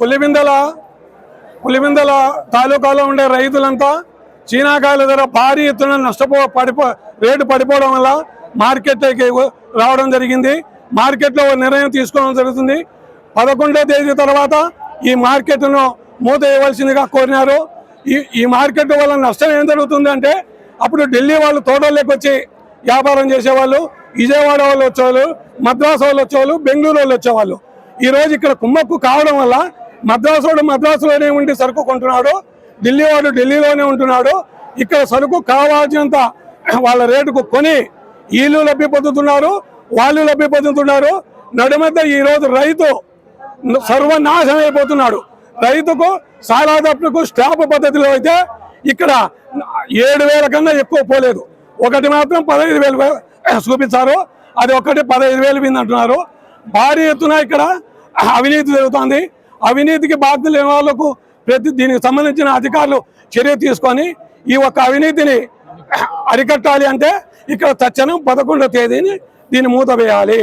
పులిబిందల పులిబిందల తాలూకాలో ఉండే రైతులంతా చీనాకాయల ధర భారీ ఎత్తున నష్టపో పడిపో రేటు పడిపోవడం వల్ల మార్కెట్లోకి రావడం జరిగింది. మార్కెట్లో నిర్ణయం తీసుకోవడం జరుగుతుంది. పదకొండో తేదీ తర్వాత ఈ మార్కెట్ను మూత వేయవలసిందిగా కోరినారు. ఈ ఈ మార్కెట్ వల్ల నష్టం ఏం జరుగుతుంది అంటే అప్పుడు ఢిల్లీ వాళ్ళు తోటల్లోకి వచ్చి వ్యాపారం చేసేవాళ్ళు విజయవాడ వాళ్ళు వచ్చేవాళ్ళు మద్రాసు వాళ్ళు వచ్చేవాళ్ళు బెంగళూరు వాళ్ళు వచ్చేవాళ్ళు. ఈరోజు ఇక్కడ కుమ్మక్కు కావడం వల్ల మద్రాసు వాడు మద్రాసులోనే ఉండి సరుకు కొంటున్నాడు ఢిల్లీ వాడు ఢిల్లీలోనే ఉంటున్నాడు. ఇక్కడ సరుకు కావాల్సినంత వాళ్ళ రేటుకు కొని వీళ్ళు లబ్ధి పొందుతున్నారు వాళ్ళు లబ్ధి పొందుతున్నారు నడుమధ్య ఈరోజు రైతు సర్వనాశనం అయిపోతున్నాడు. రైతుకు సారాదప్పుకు స్టాప్ పద్ధతిలో అయితే ఇక్కడ ఏడు వేల కన్నా ఎక్కువ పోలేదు. ఒకటి మాత్రం పదహైదు వేలు చూపించారు. అది ఒకటి పదహైదు వేలు మీద అంటున్నారు భారీ ఎత్తున ఇక్కడ అవినీతి జరుగుతోంది. అవినీతికి బాధ్యత లేని వాళ్ళకు ప్రతి దీనికి సంబంధించిన అధికారులు చర్య తీసుకొని ఈ ఒక్క అవినీతిని అరికట్టాలి అంటే ఇక్కడ తక్షణం పదకొండో తేదీని దీన్ని మూత వేయాలి